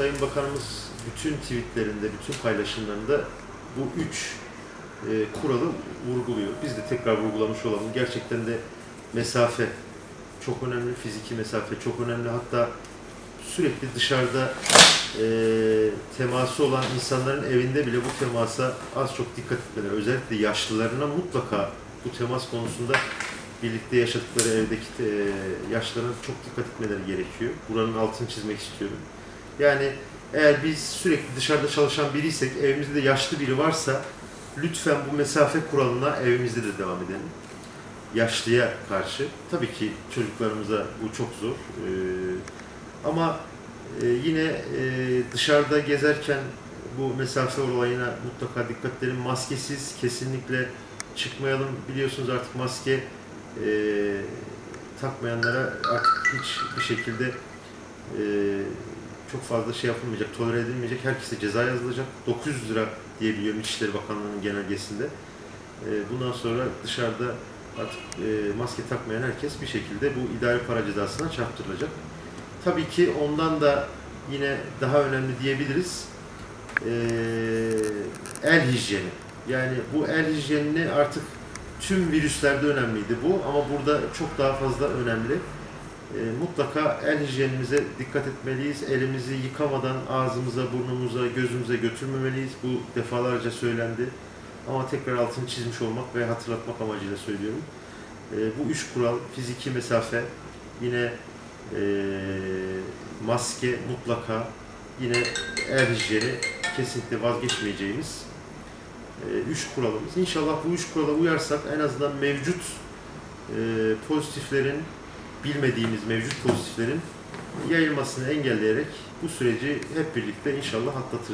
Sayın Bakanımız bütün tweetlerinde, bütün paylaşımlarında bu üç e, kuralı vurguluyor. Biz de tekrar vurgulamış olalım. Gerçekten de mesafe çok önemli, fiziki mesafe çok önemli. Hatta sürekli dışarıda e, teması olan insanların evinde bile bu temasa az çok dikkat etmeleri, özellikle yaşlılarına mutlaka bu temas konusunda birlikte yaşadıkları evdeki e, yaşlarına çok dikkat etmeleri gerekiyor. Buranın altını çizmek istiyorum. Yani eğer biz sürekli dışarıda çalışan biriysek, evimizde de yaşlı biri varsa lütfen bu mesafe kuralına evimizde de devam edelim. Yaşlıya karşı. Tabii ki çocuklarımıza bu çok zor. Ee, ama e, yine e, dışarıda gezerken bu mesafe olayına mutlaka dikkat edelim. Maskesiz kesinlikle çıkmayalım. Biliyorsunuz artık maske e, takmayanlara artık hiçbir şekilde e, çok fazla şey yapılmayacak, tolere edilmeyecek. Herkese ceza yazılacak. 900 lira diye biliyorum İçişleri Bakanlığı'nın genelgesinde. E, bundan sonra dışarıda artık e, maske takmayan herkes bir şekilde bu idari para cezasına çarptırılacak. Tabii ki ondan da yine daha önemli diyebiliriz. E, el hijyeni. Yani bu el hijyenini artık tüm virüslerde önemliydi bu ama burada çok daha fazla önemli. E, mutlaka el hijyenimize dikkat etmeliyiz. Elimizi yıkamadan ağzımıza, burnumuza, gözümüze götürmemeliyiz. Bu defalarca söylendi. Ama tekrar altını çizmiş olmak ve hatırlatmak amacıyla söylüyorum. E, bu üç kural, fiziki mesafe, yine e, maske mutlaka, yine el hijyeni kesinlikle vazgeçmeyeceğimiz üç kuralımız. İnşallah bu üç kurala uyarsak en azından mevcut pozitiflerin, bilmediğimiz mevcut pozitiflerin yayılmasını engelleyerek bu süreci hep birlikte inşallah atlatırız.